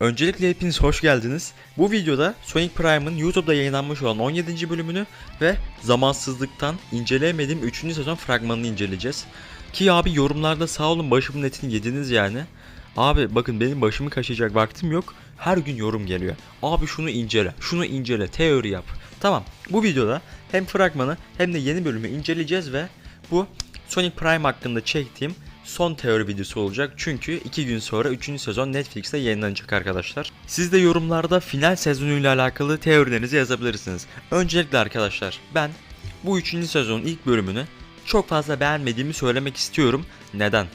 Öncelikle hepiniz hoş geldiniz. Bu videoda Sonic Prime'ın YouTube'da yayınlanmış olan 17. bölümünü ve zamansızlıktan inceleyemediğim 3. sezon fragmanını inceleyeceğiz. Ki abi yorumlarda sağ olun başımın etini yediniz yani. Abi bakın benim başımı kaşıyacak vaktim yok. Her gün yorum geliyor. Abi şunu incele, şunu incele, teori yap. Tamam bu videoda hem fragmanı hem de yeni bölümü inceleyeceğiz ve bu Sonic Prime hakkında çektiğim son teori videosu olacak. Çünkü 2 gün sonra 3. sezon Netflix'te yayınlanacak arkadaşlar. Siz de yorumlarda final sezonuyla alakalı teorilerinizi yazabilirsiniz. Öncelikle arkadaşlar ben bu 3. sezonun ilk bölümünü çok fazla beğenmediğimi söylemek istiyorum. Neden?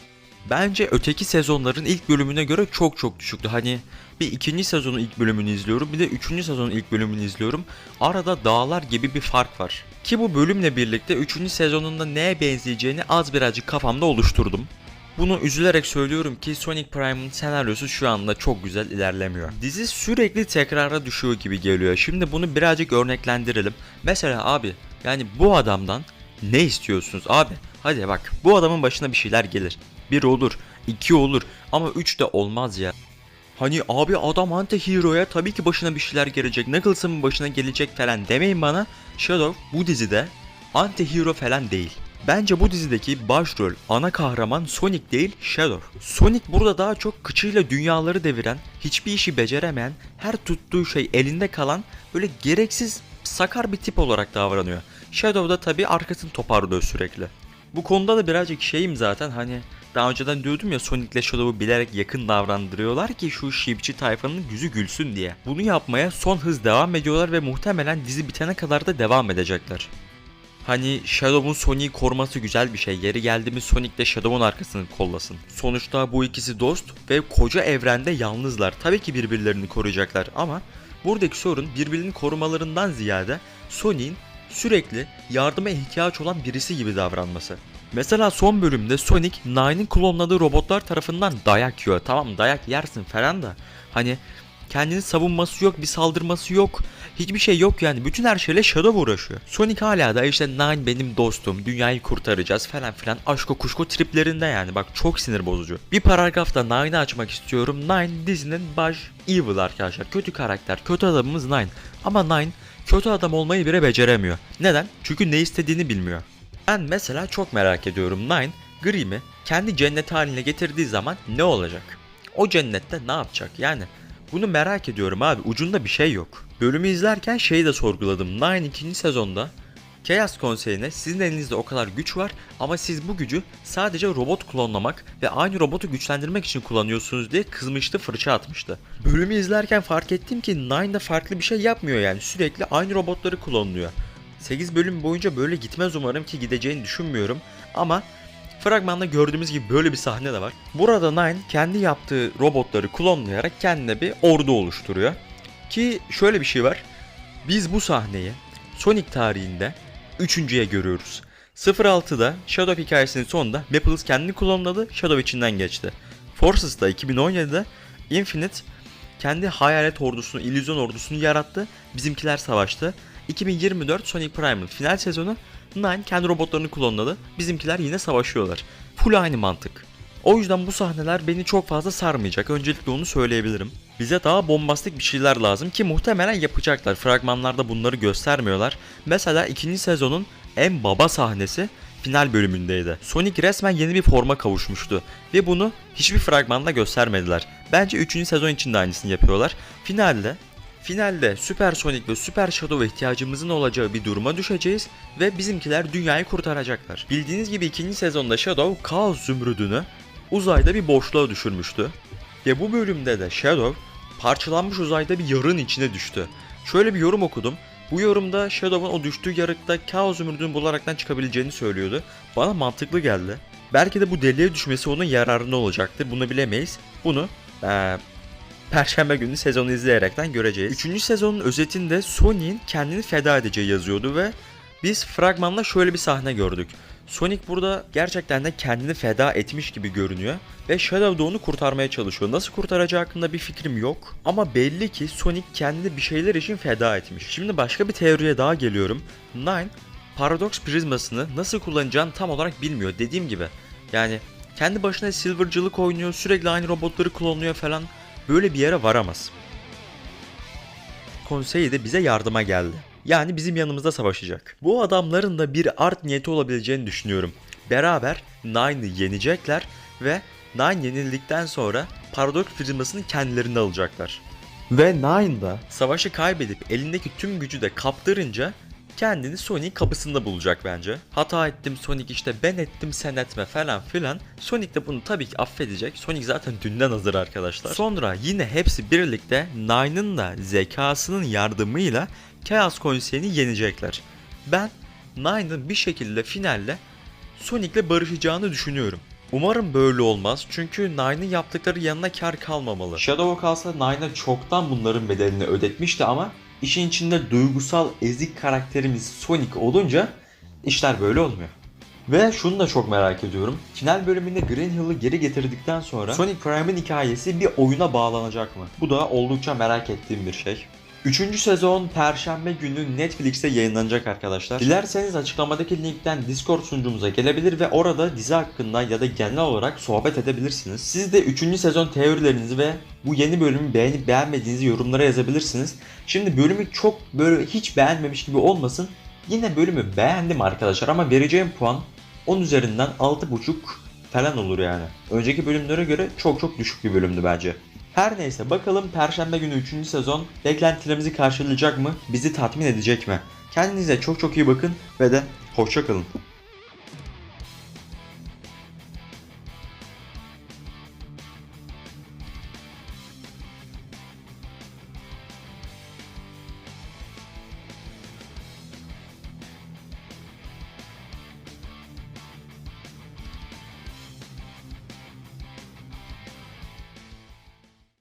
Bence öteki sezonların ilk bölümüne göre çok çok düşüktü. Hani bir ikinci sezonun ilk bölümünü izliyorum bir de üçüncü sezonun ilk bölümünü izliyorum. Arada dağlar gibi bir fark var. Ki bu bölümle birlikte üçüncü sezonunda neye benzeyeceğini az birazcık kafamda oluşturdum. Bunu üzülerek söylüyorum ki Sonic Prime'ın senaryosu şu anda çok güzel ilerlemiyor. Dizi sürekli tekrara düşüyor gibi geliyor. Şimdi bunu birazcık örneklendirelim. Mesela abi yani bu adamdan ne istiyorsunuz abi? Hadi bak bu adamın başına bir şeyler gelir. Bir olur, iki olur ama üç de olmaz ya. Hani abi adam anti-hero'ya tabii ki başına bir şeyler gelecek. Knuckles'ın başına gelecek falan demeyin bana. Shadow bu dizide anti-hero falan değil. Bence bu dizideki başrol, ana kahraman Sonic değil Shadow. Sonic burada daha çok kıçıyla dünyaları deviren, hiçbir işi beceremeyen, her tuttuğu şey elinde kalan böyle gereksiz sakar bir tip olarak davranıyor. Shadow da tabii arkasını toparlıyor sürekli. Bu konuda da birazcık şeyim zaten hani daha önceden diyordum ya Sonic'le Shadow'u bilerek yakın davrandırıyorlar ki şu şipçi tayfanın yüzü gülsün diye. Bunu yapmaya son hız devam ediyorlar ve muhtemelen dizi bitene kadar da devam edecekler. Hani Shadow'un Sonic'i koruması güzel bir şey. Yeri geldi mi Sonic de Shadow'un arkasını kollasın. Sonuçta bu ikisi dost ve koca evrende yalnızlar. Tabii ki birbirlerini koruyacaklar ama buradaki sorun birbirini korumalarından ziyade Sonic'in sürekli yardıma ihtiyaç olan birisi gibi davranması. Mesela son bölümde Sonic Nine'in klonladığı robotlar tarafından dayak yiyor. Tamam dayak yersin falan da hani kendini savunması yok, bir saldırması yok. Hiçbir şey yok yani. Bütün her şeyle Shadow uğraşıyor. Sonic hala da işte Nine benim dostum, dünyayı kurtaracağız falan filan aşko kuşko triplerinde yani. Bak çok sinir bozucu. Bir paragrafta Nine'ı açmak istiyorum. Nine dizinin baş evil arkadaşlar. Kötü karakter, kötü adamımız Nine. Ama Nine kötü adam olmayı bile beceremiyor. Neden? Çünkü ne istediğini bilmiyor. Ben mesela çok merak ediyorum Nine, Grimm'i kendi cennet haline getirdiği zaman ne olacak? O cennette ne yapacak? Yani bunu merak ediyorum abi. Ucunda bir şey yok. Bölümü izlerken şeyi de sorguladım. Nine 2. sezonda Chaos Konseyi'ne sizin elinizde o kadar güç var ama siz bu gücü sadece robot klonlamak ve aynı robotu güçlendirmek için kullanıyorsunuz diye kızmıştı fırça atmıştı. Bölümü izlerken fark ettim ki Nine de farklı bir şey yapmıyor yani sürekli aynı robotları klonluyor. 8 bölüm boyunca böyle gitmez umarım ki gideceğini düşünmüyorum ama Fragmanda gördüğümüz gibi böyle bir sahne de var. Burada Nine kendi yaptığı robotları klonlayarak kendine bir ordu oluşturuyor. Ki şöyle bir şey var. Biz bu sahneyi Sonic tarihinde üçüncüye görüyoruz. 06'da Shadow hikayesinin sonunda Maples kendini klonladı, Shadow içinden geçti. Forces'ta 2017'de Infinite kendi hayalet ordusunu, illüzyon ordusunu yarattı. Bizimkiler savaştı. 2024 Sonic Prime'ın final sezonu Nine kendi robotlarını klonladı. Bizimkiler yine savaşıyorlar. Full aynı mantık. O yüzden bu sahneler beni çok fazla sarmayacak. Öncelikle onu söyleyebilirim. Bize daha bombastik bir şeyler lazım ki muhtemelen yapacaklar. Fragmanlarda bunları göstermiyorlar. Mesela ikinci sezonun en baba sahnesi final bölümündeydi. Sonic resmen yeni bir forma kavuşmuştu ve bunu hiçbir fragmanda göstermediler. Bence 3. sezon için de aynısını yapıyorlar. Finalde Finalde Süper Sonic ve Süper Shadow ihtiyacımızın olacağı bir duruma düşeceğiz ve bizimkiler dünyayı kurtaracaklar. Bildiğiniz gibi ikinci sezonda Shadow Kaos Zümrüdü'nü uzayda bir boşluğa düşürmüştü. Ve bu bölümde de Shadow parçalanmış uzayda bir yarın içine düştü. Şöyle bir yorum okudum. Bu yorumda Shadow'un o düştüğü yarıkta Kaos Zümrüdü'nü bularaktan çıkabileceğini söylüyordu. Bana mantıklı geldi. Belki de bu deliğe düşmesi onun yararına olacaktır. Bunu bilemeyiz. Bunu ee, Perşembe günü sezonu izleyerekten göreceğiz. Üçüncü sezonun özetinde Sonic'in kendini feda edeceği yazıyordu ve biz fragmanda şöyle bir sahne gördük. Sonic burada gerçekten de kendini feda etmiş gibi görünüyor ve Shadow da onu kurtarmaya çalışıyor. Nasıl kurtaracağı hakkında bir fikrim yok ama belli ki Sonic kendini bir şeyler için feda etmiş. Şimdi başka bir teoriye daha geliyorum. Nine Paradox prizmasını nasıl kullanacağını tam olarak bilmiyor dediğim gibi. Yani kendi başına silvercılık oynuyor, sürekli aynı robotları klonluyor falan böyle bir yere varamaz. Konseyi de bize yardıma geldi. Yani bizim yanımızda savaşacak. Bu adamların da bir art niyeti olabileceğini düşünüyorum. Beraber Nine'ı yenecekler ve Nine yenildikten sonra Paradox firmasını kendilerine alacaklar. Ve Nine da savaşı kaybedip elindeki tüm gücü de kaptırınca kendini Sonic kapısında bulacak bence. Hata ettim Sonic işte ben ettim sen etme falan filan. Sonic de bunu tabii ki affedecek. Sonic zaten dünden hazır arkadaşlar. Sonra yine hepsi birlikte Nine'ın da zekasının yardımıyla Chaos Konseyi'ni yenecekler. Ben Nine'ın bir şekilde finalle Sonic'le barışacağını düşünüyorum. Umarım böyle olmaz çünkü Nine'ın yaptıkları yanına kar kalmamalı. Shadow kalsa Nine'a çoktan bunların bedelini ödetmişti ama işin içinde duygusal ezik karakterimiz Sonic olunca işler böyle olmuyor. Ve şunu da çok merak ediyorum. Final bölümünde Green Hill'ı geri getirdikten sonra Sonic Prime'in hikayesi bir oyuna bağlanacak mı? Bu da oldukça merak ettiğim bir şey. Üçüncü sezon Perşembe günü Netflix'te yayınlanacak arkadaşlar. Dilerseniz açıklamadaki linkten Discord sunucumuza gelebilir ve orada dizi hakkında ya da genel olarak sohbet edebilirsiniz. Siz de 3. sezon teorilerinizi ve bu yeni bölümü beğenip beğenmediğinizi yorumlara yazabilirsiniz. Şimdi bölümü çok böyle hiç beğenmemiş gibi olmasın. Yine bölümü beğendim arkadaşlar ama vereceğim puan 10 üzerinden 6.5 falan olur yani. Önceki bölümlere göre çok çok düşük bir bölümdü bence. Her neyse bakalım Perşembe günü 3. sezon beklentilerimizi karşılayacak mı? Bizi tatmin edecek mi? Kendinize çok çok iyi bakın ve de hoşça kalın.